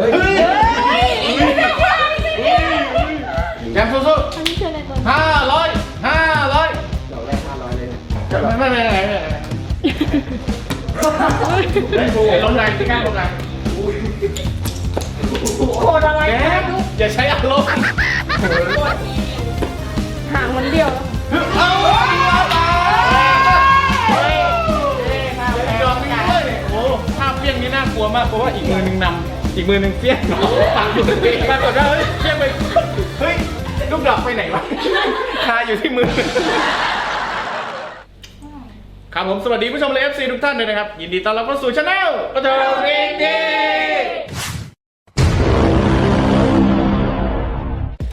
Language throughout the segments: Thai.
ฮ้ยแกมสู้อันนี้คืออะไรตัวๆห้าร้อยห้าร้อยดอกแรกห้าร้อยเลยนะไม่ไม่ไม่ไม่ไม่ไม่ถูกลงแรงที่ข้างลงแรงโคตรอะไรแกมอย่าใช้อารมณ์หางมันเดียวเอายอมไม่ได้เลยโอ้ภาพเปี้ยงนี่น่ากลัวมากเพราะว่าอีกมือหนึ่งนำ อีกมือหนึ่งเปี้ยงฟังอยู่ปรากฏว่าเฮ้ยเปี้ยงไปเฮ้ยลูกดอกไปไหนวะคาอยู่ที่มือ ครับผมสวัสดีผู้ชมเลย FC ทุกท่านเลยนะครับ ยินดีต้อนรับเข้าสู่ช anel กระเทยเองดี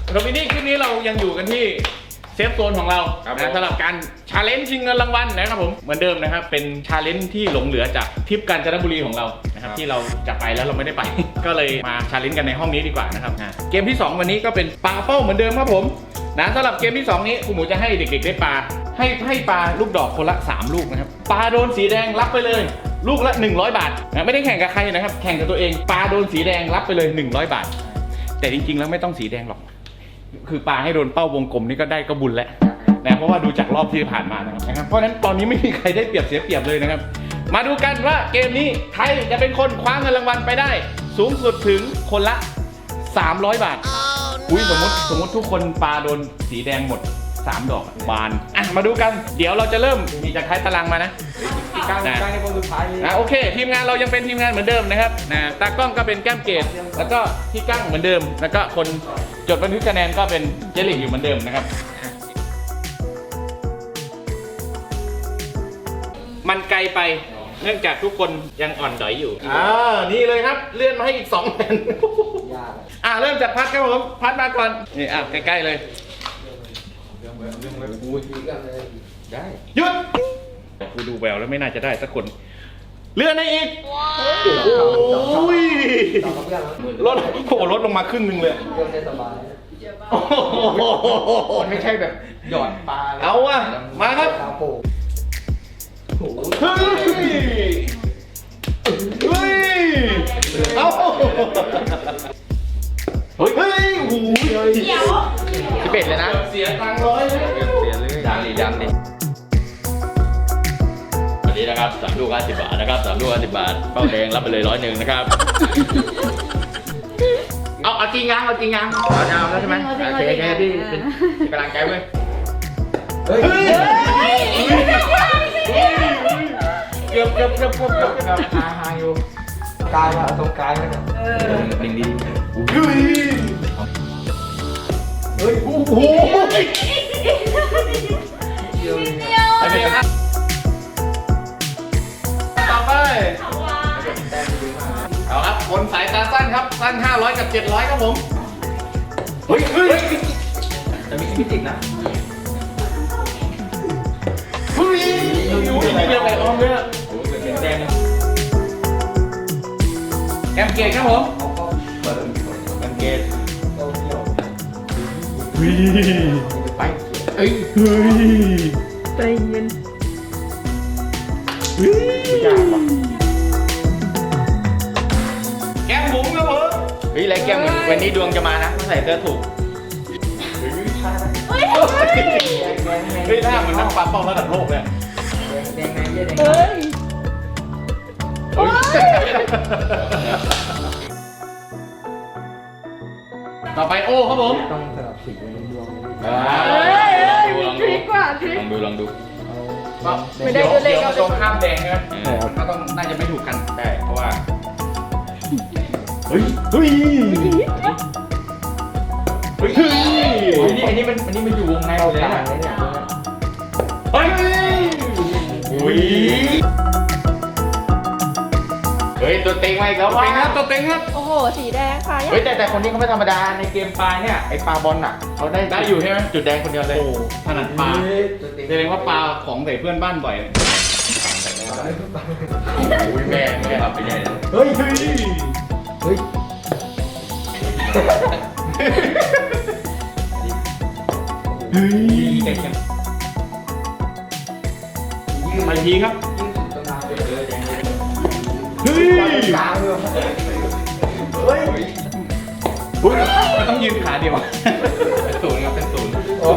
สำหรับวันนี้คลิปนี้เรายังอยู่กันที่เซฟโซนของเรานะสำหรับการชาเลนจ์ชิงเงินรางวัลนะครับผมเหมือนเดิมนะครับ เป็นชาเลนจ์ที่หลงเหลือจากทริปกาญจนบุรีของเรา นะครับที่เราจะไปแล้วเราไม่ได้ไป ก็เลยมาชาเลนจ์กันในห้องนี้ดีกว่านะครับอะเกมที่ 2 วันนี้ก็เป็นปลาเป้าเหมือนเดิมครับผมนะสำหรับเกมที่ 2 นี้คุณหมูจะให้เด็กๆได้ปลาให้ให้ปลาลูกดอกคนละ 3 ลูกนะครับปลาโดนสีแดงรับไปเลย ลูกละ 100 บาทนะไม่ได้แข่งกับใครนะครับ แข่งกับตัวเองปลาโดนสีแดงรับไปเลย 100 บาท แต่จริงๆ แล้วไม่ต้องสีแดงหรอก คือปลาให้โดนเป้าวงกลมนี่ก็ได้ก็บุญแล้วนะเพราะว่าดูจากรอบที่ผ่านมานะครับเพราะฉะนั้นตอนนี้ไม่มีใครได้เปรียบเสียเปรียบเลยนะครับ มาดูกันว่าเกมนี้ใครจะเป็นคนคว้าเงินรางวัลไปได้ สูงสุดถึงคนละ 300 บาท อุ้ยสมมติสมมติทุกคนปลาโดนสีแดงหมด 3 ดอกบาน อะ มาดูกัน เดี๋ยวเราจะเริ่มมีจากท้ายตารางมานะ กลางกลางในคนสุดท้ายเลยนะโอเค ทีมงานเรายังเป็นทีมงานเหมือนเดิมนะครับนะตากล้องก็เป็นแก้มเกตแล้วก็พี่กั้งเหมือนเดิม แล้วก็คนจดบันทึกคะแนนก็เป็นเจลิกอยู่เหมือนเดิมนะครับ มันไกลไป เนื่องจากทุกคนยังอ่อนดอยอยู่อ่านี่เลยครับ เลื่อนมาให้อีกสองแผ่นยากอ่าเริ่มจากพัดครับผมพัดมาก่อนนี่อะใกล้ๆเลยได้หยุดกูดูแววแล้วไม่น่าจะได้สักคน เลื่อนให้อีกโอ้ยต่อกับเพื่อนแล้วลดโอ้โหลดลงมาครึ่งหนึ่งเลยเพื่อนได้สบายโอ้โหมันไม่ใช่แบบหยอดปลาเอาอะมาครับปลาโป่งโอ้โห เอาเฮ้ยเฮ้ยโอ้โหเดี๋ยวสิบเอ็ดเลยนะ เสียตังค์ร้อยเลยเสียเลยดังดิดังดิวันนี้นะครับสามลูกห้าสิบบาทนะครับสามลูกห้าสิบบาทเป้าแดงรับไปเลยร้อยหนึ่งนะครับ เอาเอาจริงยังเอาจริงยังเอาจะเอาแล้วใช่ไหมโอเคโอเคพี่เป็นเป็นกำลังใจเว้ยเฮ้ยเกือบเกือบเกือบเกือบเกือบเกือบหาหาอยู่ กลายมาตรงกลางเลยนะหนึ่งดีเฮ้ยเฮ้ยโอ้โหเดียวอันนี้ครับต่อไปเอาครับคนสายตาสั้นครับสั้น 500 กับ 700 ครับผม เฮ้ยเฮ้ยแต่มีฟิสิกส์นะเฮ้ยอยู่ที่เดียวกับออมเลยอะเป็นแดง แอมเกตครับผมเขาก็เปิดแอมเกตโตเกียวเฮ้ยไปเอ้ยเฮ้ยใจเย็นเฮ้ยยากว่ะแก้มบุ๋มครับผมเฮ้ยไรแก้มวันนี้ดวงจะมานะต้องใส่เสื้อถูกเฮ้ยเฮ้ยหน้าเหมือนนักปลาเป้าระดับโลกเลยแดงไงเยี่ยแดงเฮ้ยเฮ้ย ต่อไปโอ้ครับผมต้องสลับสีเป็นดวงอ่าเฮ้ยเฮ้ยมีทริคกว่าทริลคองดูลองดู เอาไม่ได้ดูเลขดี๋วตรงข้ามแดงใช่ไหมใช่ครับ ก็ต้องน่าจะไม่ถูกกันได้ เพราะว่าเฮ้ยเฮ้ยเฮ้ยอันนี้อันนี้มันอันนี้มันอยู่วงในเลยนะเนี่ยเฮ้ยอุ้ยเฮ้ยตัวเต็งมาอีกแล้วตัวว่ะเต็งครับตัวเต็งครับ โอ้โห สีแดงค่ะเฮ้ยแต่แต่คนนี้เขาไม่ธรรมดาในเกมปลาเนี่ยไอปลาบอลน่ะเขาได้ได้อยู่ใช่ไหม จุดแดงคนเดียวเลยโอ้ถนัดปลาแสดงว่าปลาของใส่เพื่อนบ้านบ่อยอุ้ยแม่แม่รับไปได้เลยเฮ้ยเฮ้ยเฮ้ยเฮ้ยเก่งจังไปทีครับ อุ้ยมันต้องยืนขาเดียวศูนย์ครับเป็นศูนย์โอ้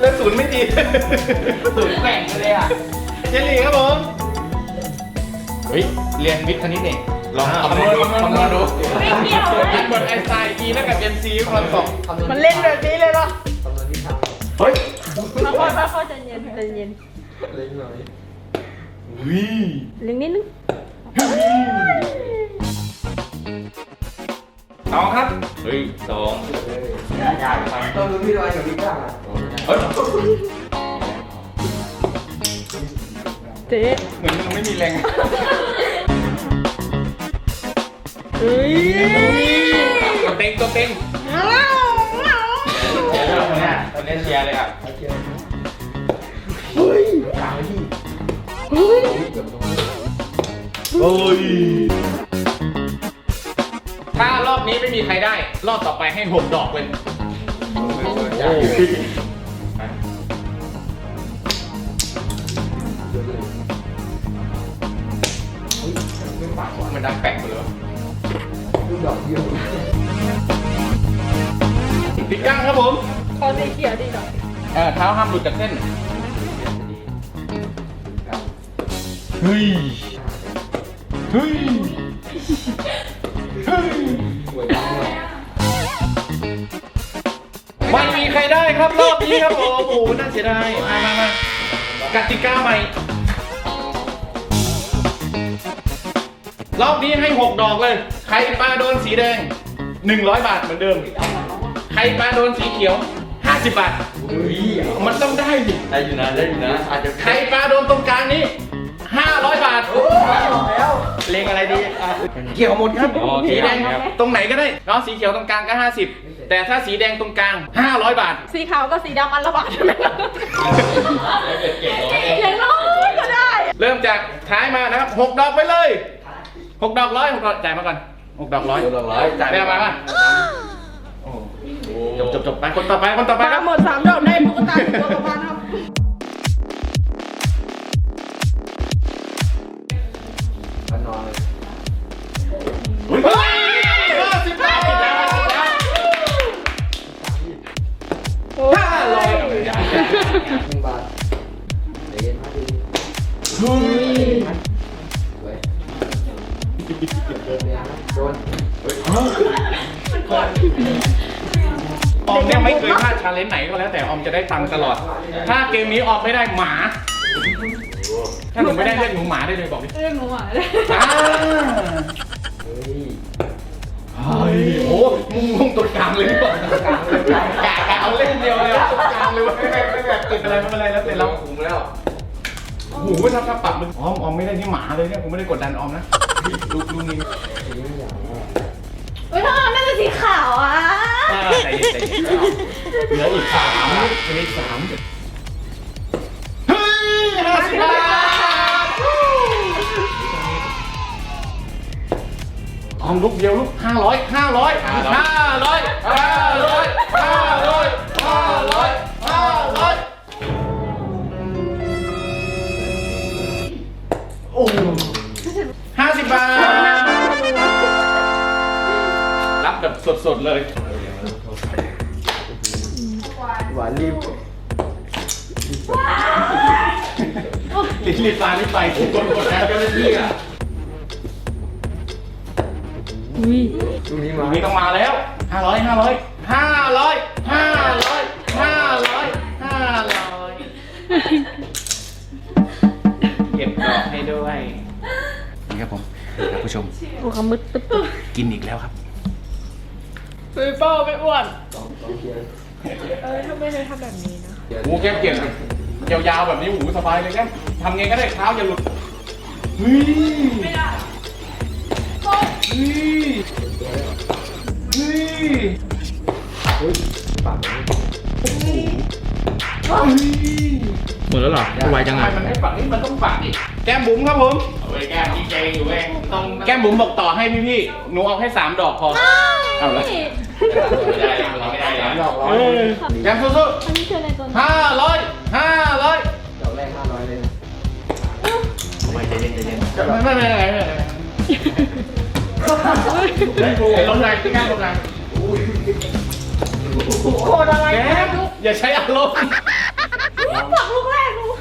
แล้วศูนย์ไม่ดีศูนย์แกว่งเลยอะเจลลี่ครับผมเฮ้ยเรียนวิทย์คณิตนี่ลองคำคำนนววณณคำนวณดูไม่เกี่ยวเลยเป็นบทไอน์สไตน์ E แล้วกับ MC คนสองมันเล่นแบบนี้เลยเหรอเฮ้ยค่อยค่อยๆใจเย็นใจเย็นเล่นหน่อยวิ่งเล็งนิดนึง สองครับ เฮ้ยสองต้องรู้พี่ลอยกับพี่ก้าเฮ้ยเจ๊เหมือนมึงไม่มีแรง เฮ้ยตัวเต็งตัวเต็งเชียร์คนเนี้ยคนเนี้ยเชียร์เลยอะ โอ้ยถ้ารอบนี้ไม่มีใครได้ รอบต่อไปให้หกดอกเลยโอ้มันดังแปลกหมดเลยวะปิดกั้งครับผมคอสีเขียวดีหน่อยเออเท้าห้ามหลุดจากเส้นเฮ้ย เฮ้ยเฮ้ยไม่มีใครได้ครับรอบนี้ครับผมโอ้โหน่าเสียดายมามามากติกาใหม่ รอบนี้ให้ 6 ดอกเลย ใครปลาโดนสีแดง 100 บาทเหมือนเดิม ใครปลาโดนสีเขียว 50 บาทมันต้องได้ดิ ได้อยู่นะได้อยู่นะอาจจะใครปลาโดนตรงกลางนี้ 500 บาท เลงอะไรดีเขียวหมดครับโอเคสีแดงครับ ตรงไหนก็ได้เนาะสีเขียวตรงกลางก็ 50 แต่ถ้าสีแดงตรงกลาง 500 บาท สีขาวกับสีดำอันละบาทใช่ไหมอย่างน้อยก็ได้ เริ่มจากท้ายมานะครับหกดอกไปเลยหกดอกร้อยหกดอกจ่ายมาก่อนหกดอกร้อยดอกร้อยจ่ายได้มาป่ะจบจบจบไปคนต่อไปคนต่อไปปคลารับ หมดสามดอกได้ตุ๊กตาตัวประมาณครับ ห้าสิบบาทอีกแล้วห้าร้อยหนึ่งบาทเย็นมากดีสวยโดนออมเนี่ยไม่เคยพลาดชาเลนจ์ไหนก็แล้วแต่ออมจะได้ตังค์ตลอด ถ้าเกมนี้ออมไม่ได้หมา ถ้าหนูไม่ได้เรียกหนูหมาได้เลยบอกดิ เรื่องหนูอะ อ่า เฮ้ยเฮ้ยโอ้มุ่งมุ่งตัวกลางเลยดีกว่ากลางเลยกะกะเอาเล่นเดียวเลยอะตัวกลางเลยเว้ยไม่แบบไม่แบบติดอะไรไม่เป็นไรแล้วแต่เราคุมแล้วโอ้โหถ้าถ้าปรับมึงออมออมไม่ได้ที่หมาเลยเนี่ยผมไม่ได้กดดันออมนะดูดูนี่เฮ้ยทำไมไม่เป็นสีขาวอะอ่าใจเย็นใจเย็นเหลืออีกสามเหลืออีกสาม ออมลูกเดียวลูกห้าร้อยห้าร้อยห้าร้อยห้าร้อยห้าร้อยห้าร้อยห้าร้อยโอ้ห้าสิบบาท รับแบบสดๆเลยหวานรีบรีบรีบมารีบไปทุกคนกดดันเจ้าหน้าที่อะ ตรงนี้ตรมางนี้ต้องมาแล้วห้าร้อยห้าร้อยห้าร้อยห้าร้อยห้าร้อยห้าร้อยเก็บดอกให้ด้วยนี่ครับผมท่านผู้ชม โอ้ขมึดตึ๊บกินอีกแล้วครับเฮ้ยป้าไม่อ้วนต้องต้องเคลียร์เออทำไมเธอทำแบบนี้นะหมูแก้มเกลียดยาวๆแบบนี้หมูสบายเลยแก้มทำไงก็ได้เท้าอย่าหลุดเฮ้ยไม่ได้ เฮ้ยเฮ้ยเฮ้ยปากนี้หมดแล้วเหรอไวจังทำไมอะมันไม่ฝักนี่มันต้องฝักดิแก้มบุ๋มครับผม เอาไว้แก้มดีเจอยู่เองต้องแก้มบุ๋มบอกต่อให้พี่พี่ๆหนูเอาให้สามดอกพอ เอาละ ไม่ได้เราไม่ได้สามดอกร้อยเออแก้มสู้อันนี้คืออะไรตัวๆห้าร้อยห้าร้อยดอกแรกห้าร้อยเลยนะไม่ไม่ไม่ไม่ไม่ไม่ไม่ ลงแรงที่งานลงแรงโอ้โคตรอะไรแก้มอย่าใช้อารมณ์ปักลูกแรกลูก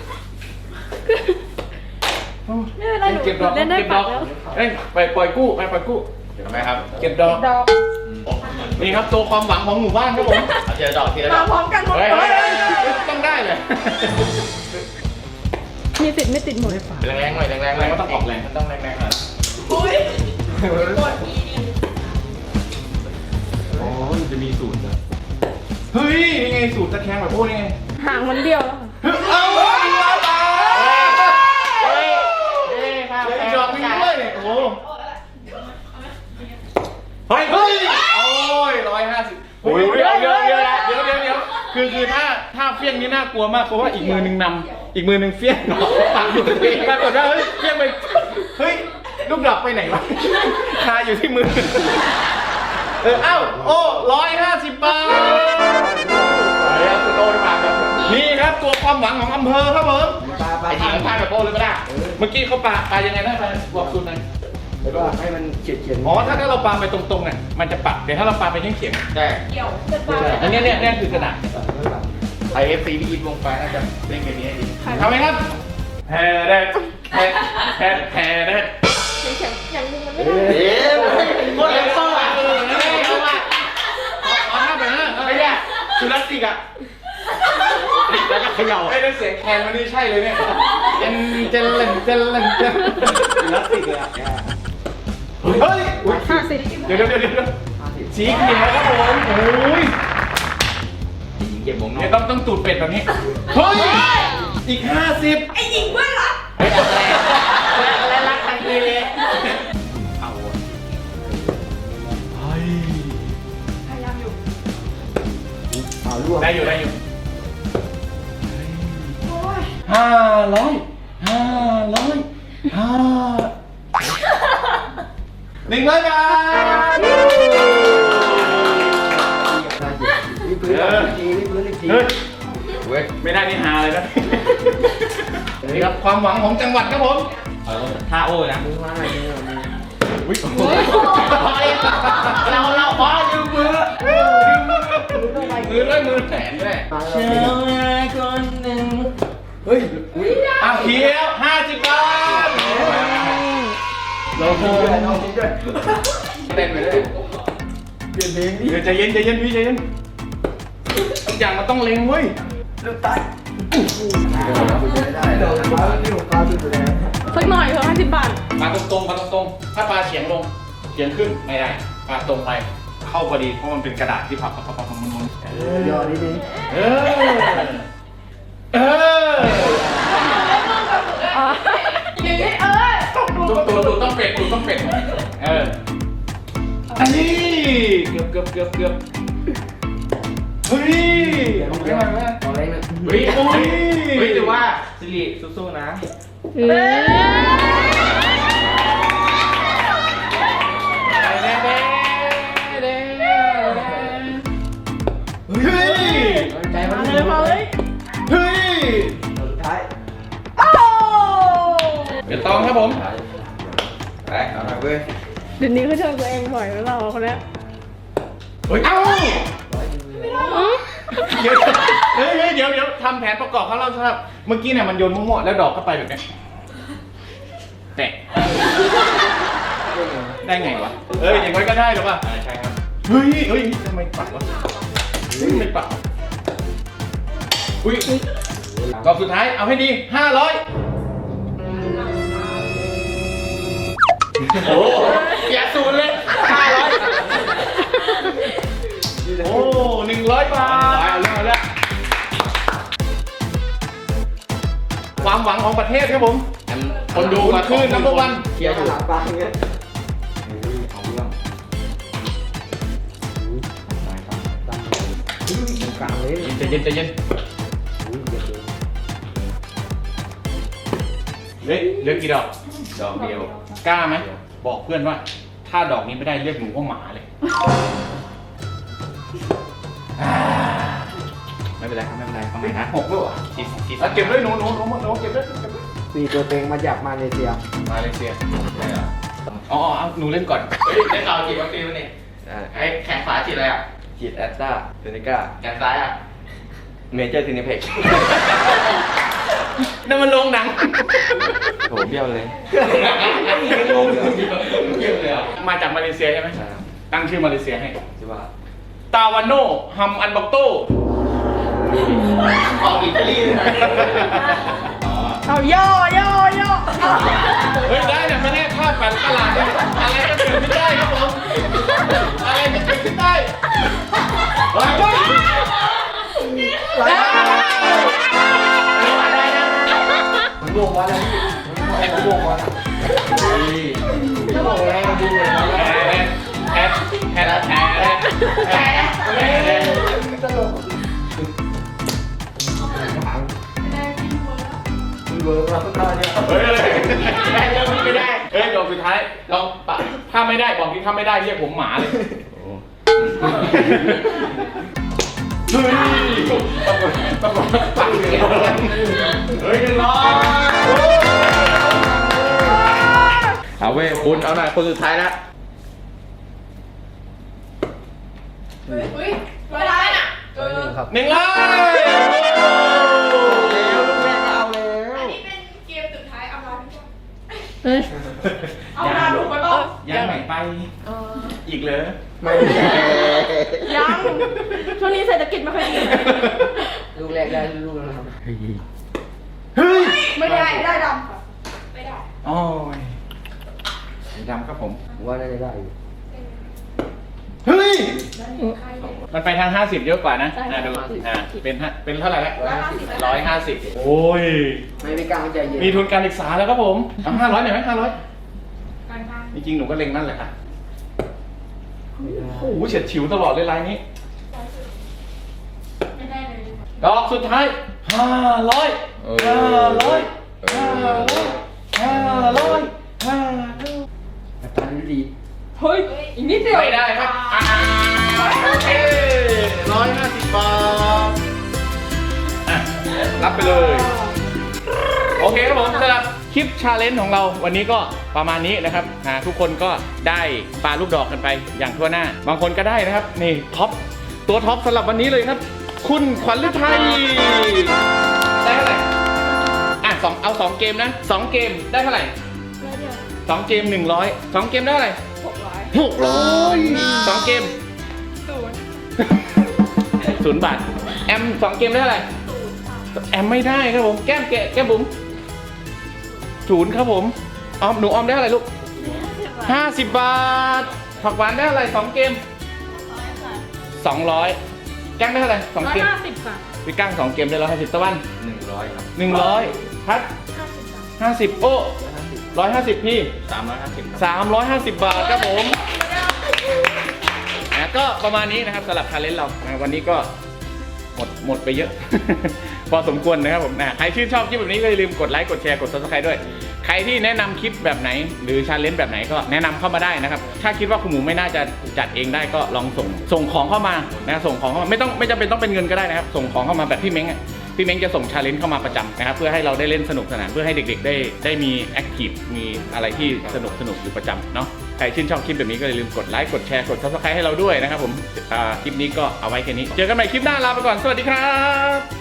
ไม่เป็นไรหนูเก็บดอกเล่นได้เก็บดปัอกกแล้วเอ้ยไปปล่อยกู้ไปปล่อยกู้เห็นไหมครับ เก็บดอกดอกนี่ครับตัวความหวังของหมู่บ้านครับผมเอาทีละดอกทีละดมาอกพร้อมกันหมดเฮ้ยเลเฮ้ยยเฮ้ยต้องได้เลยมีสิทธิ์ไม่ติดหมดแรงๆหน่อยแรงๆหน่อยมันต้องออกแรงมันต้องแรงๆหน่อยอ๋ อมันจะมีสูตรนะเฮ้ยนี่ไงสูตรตะแคงแบบพวกนี้ไงหางมันเดียวแล้วค่ะเอาอีกแล้วอะเฮ้ยเฮ้ยข้าวเหลือแกอีงกดอกหนึงด้วยเนี่ยโอ้โหเฮ้ยเฮ้ยโอ้ยร้อยห้าสิบโอ้ยเดี๋ยวเดี๋ยวเดี๋ยวเดี๋ยวเดี๋ยวเดี๋ยวคือคือถ้าถ้าเฟี้ยงนี่น่ากลัวมากเพราะว่าอีกมือหนึ่งนำอีกมือหนึ่งเฟี้ยงเนาะปักอยู่ตรงนี้ปรากฏว่าเฮ้ยเฟี้ยงไปเฮ้ย ลูกดอกไปไหนวะ คาอยู่ที่มือ เออเอ้าโอ้ร้อยห้าสิบบาทเฮ้ยคุณโดนปากแบบนี่ครับตัวความหวังของอำเภอครับผมปลาปลาไอ้ทีมข้างแบบโป้เลยไม่ได้เมื่อกี้เขาปาปายังไงนะปาบอกสูตรหน่อยแล้วก็ให้มันเฉียดเฉียดอ๋อถ้าถ้าเราปาไปตรงๆเนี่ยมันจะปักแต่ถ้าเราปาไปเฉียงใช่ๆอันเนี้ยเนี่ยเนี่ยคือกระดาษไอเอฟซีพี่อินวงไปน่าจะเล่นเกมนี้ให้ดีทำไหมครับแพ้แดดแพ้แพ้แพ้แด เอ๊ะโคตรเลยต้องอะเออนั่นเองเอาอะขอท่าแบบนั้นอะไรเนี่ยจุลศิกอะแล้วก็เขย่าไอ้นั่นเสียงแคนมันนี่ใช่เลยเนี่ยเจนเจนเลนเจนเลนเจนจุลศิกเลยอะเฮ้ยห้าสิบเดี๋ยวเดี๋ยวเดี๋ยวเดี๋ยวสีเขียวครับผมโอ้ยเก็บวงนอเดี๋ยกวต้องต้องตูดเป็ดแบบนี้ เฮ้ย อีกห้าสิบ เอาล่วงได้อยู่ได้อยู่โอ้ยห้าร้อยห้าร้อยห้าหนึ่งร้อยบาทนี่พื้นอีกทีนี่พื้นอีกทีเฮ้ยเว้ยไม่ได้นี่หาเลยนะนี่ครับความหวังของจังหวัดครับผมเอาท่าโอ้นะมือมาหน่อยมือมาอุ๊ยเราเราขอยืมมือมือ ด้วยมือแขนด้วยมาเชื่อคนหนึ่งเฮ้ยอุ้ยอะเขียวห้าสิบบาทเราทีด้วยเราทีด้วยเต้นไปเลยเปลี่ยนเพลงดิเดี๋ยวใจเย็นใจเย็นพี่ใจเย็นทุกอย่างมันต้องเล็งเว้ยลูกตายไม่ได้เราปลาที่ของปลาที่อยู่แล้วสักหน่อยเถอะห้าสิบบาทมาตรงๆมาตรงๆถ้าปลาเฉียงลงเฉียงขึ้นไม่ได้ปลาตรงไป เข้าพอดีเพราะมันเป็นกระดาษที่พับพับพับพับมันมันย่อนิดนึงเออเอออย่างนี้เออตกดูตัวตัวตัวต้องเป็ดตัวต้องเป็ดเอออันนี้เกือบเกือบเกือบเกือบเฮ้ยลงไปมาไหมเอาแรงนะเฮ้ยโอ้ยเฮ้ยถือว่าสิริสู้ๆนะเออ เดี๋ยวตองครับผมไปเอาไปเว้ยเดี๋ยวนี้เขาเจอตัวเองบ่อยแล้วเราคนเนี้ยเฮ้ยเอ้าอืมเดี๋ยวเฮ้ยเฮ้ยเดี๋ยวเดี๋ยวทำแผนประกอบเขาเล่าสำหรับ เมื่อกี้เนี่ยมันโยนมั่วๆแล้วดอกก็ไปแบบเนี้ยแตะได้ไงวะเอ้ยอย่างน้อยก็ได้หรือเปล่าใช่ครับเฮ้ยเฮ้ยทำไมปักวะเฮ้ยทำไมปักอุ้ยดอกสุดท้ายเอาให้ดีห้าร้อย โอ้เสียศูนย์เลยห้าร้อยโอ้หนึ่งร้อยบาทเอาแล้วเอาแล้วความหวังของประเทศครับผม คนดูกว่าคลื่นนัมเบอร์วันเคลียร์อยู่หลังปลาอย่างเงี้ยเอาเรื่องตั้งตรงกลางเลยใจเย็นใจเย็นเดี๋ยวเหลือเหลือกี่ดอก ดอกเดียว กล้าไหม บอกเพื่อนว่า ถ้าดอกนี้ไม่ได้เรียกหนูว่าหมาเลยอ่าไม่เป็นไรครับไม่เป็นไรเอาใหม่นะหกด้วยเหรอซีซีอะเก็บด้วยหนูหนูหนูหนูเก็บด้วยเก็บด้วยมีตัวเต็งมาจากมาเลเซียมาเลเซียอ๋ออ๋อเอาหนูเล่นก่อนเฮ้ยได้ข่าวกี่วัคซีนมาเนี่ยเอ่าไอ้แขนขวาฉีดอะไรอะฉีดแอสตราเซเนกาแขนซ้ายอะเมเจอร์ซินิเพ็ก นั่นมันโรงหนัง โหเบี้ยวเลยมาจากมาเลเซียใช่ไหมใช่ครับตั้งชื่อมาเลเซียให้ชื่อว่าตาวานโนฮัมอันบอกโตออกอิตาลีเอาย่อย่อย่อเฮ้ยได้เนี่ยไม่แน่ภาพแบบตลาดเนี่ยอะไรก็เกิดขึ้นได้ครับผมอะไรก็เกิดขึ้นได้เฮ้ยเฮ้ยมันโบก มาแล้วพี่มันโบกมานี่จะบอกอะไรมาดูเลยนะแอดแอดแอดแอดแอดแอดตลกคุณเวิร์กแล้วก็เนี่ยเฮ้ยได้ยังไม่ได้เฮ้ยดอกสุดท้ายลองปะถ้าไม่ได้บอกที่ถ้าไม่ได้เรียกผมหมาเลยเฮ้ยต้องต้องปังเลยเฮ้ยยังรอ เอาเว้ยคุณเอาหน่อยคนสุดท้ายแล้วอุ้ยไม่ได้น่ะร้อยหนึ่งครับหนึ่งเลยแล้วลูกแม่เอาแล้วอันนี้เป็นเกมสุดท้ายเอามาพี่เอ้ยเอามาถูกไหมป่ะยังไม่ไป อีกเลยไม่ยังช่วงนี้เศรษฐกิจไม่ค่อยดี ลูกแรกได้ลูกแล้วครับ เฮ้ยไม่ได้ได้ดำค่ะไม่ได้โอ้ยสีดำครับผม ผมว่าน่าจะได้อยู่เฮ้ย ใครเนี่ยมันไปทาง 50 เยอะกว่านะนะดูอ่าเป็นฮะเป็นเท่าไหร่ละร้อยห้าสิบร้อยห้าสิบโอ้ย ไม่ไม่กล้าใจเย็นมีทุนการศึกษาแล้วครับผมเอาห้าร้อยหน่อยไหมห้าร้อยการทางจริงๆหนูก็เล็งนั่นแหละค่ะไม่ได้โอ้โหเฉียดฉิวตลอดเลยลายนี้ ไม่ได้เลยดอกสุดท้าย ห้าร้อยห้าร้อยห้าร้อยห้าร้อยห้าร้อยอาจารย์ดีเฮ้ย อีกนิดเดียวไม่ได้ครับโอเคร้อยห้าสิบบาทอะรับไปเลย โอเคครับผมสำหรับคลิปชาเลนจ์ของเราวันนี้ก็ประมาณนี้นะครับอ่าทุกคนก็ได้ปลาลูกดอกกันไปอย่างทั่วหน้า บางคนก็ได้นะครับ นี่ท็อป ตัวท็อปสำหรับวันนี้เลยครับ คุณขวัญฤทัยได้เท่าไหร่อะสองเอาสองเกมนะสองเกมได้เท่าไหร่สองเกมหนึ่งร้อยสองเกมได้เท่าไหร่หกร้อยหกร้อยสองเกมศูนย์ศูนย์บาท แอมสองเกมได้เท่าไหร่ศูนย์แอมไม่ได้ครับผมแก้มแกแก้มบุ๋มศูนย์ครับผมออมหนูออมได้เท่าไหร่ลูกห้าสิบบาทผักหวานได้เท่าไหร่สองเกมสองร้อยค่ะ 200 จ้างได้เท่าไหร่สองเกมห้าสิบค่ะพี่กั้งสองเกมได้ร้อยห้าสิบตะวันหนึ่งร้อยครับหนึ่งร้อยพัดห้าสิบห้าสิบโอ้ร้อยห้าสิบพี่สามร้อยห้าสิบสามร้อยห้าสิบบาทครับผมนะก็ประมาณนี้นะครับสำหรับทาเลนเรานะวันนี้ก็หมดหมดไปเยอะ พอสมควรนะครับผมนะใครชื่นชอบคลิปแบบนี้ก็อย่าลืมกดไลค์กดแชร์กดซับสไคร b e ด้วย รที่แนะนำคลิปแบบไหน หรือชาเลนจ์แบบไหนก็แนะนำเข้ามาได้นะครับ ถ้าคิดว่าคุณหมูไม่น่าจะจัดเองได้ก็ลองส่งส่งของเข้ามานะส่งของเข้ามาไม่ต้องไม่จำเป็นต้องเป็นเงินก็ได้นะครับ ส่งของเข้ามาแบบพี่เม้งพี่เม้งจะส่งชาเลนจ์เข้ามาประจำนะครับเพื่อให้เราได้เล่นสนุกสนานเพื่อให้เด็ก ๆ ได้ได้มีแอคทีฟมีอะไรที่สนุกสนุกอยู่ประจำเนาะใครชื่นชอบคลิปแบบนี้ก็อย่าลืมกดไลค์กดแชร์กด subscribe ให้เราด้วยนะครับผมคลิปนี้ก็เอาไว้แค่นี้ เจอกันใหม่คลิปหน้าลาไปก่อนสวัสดีครับ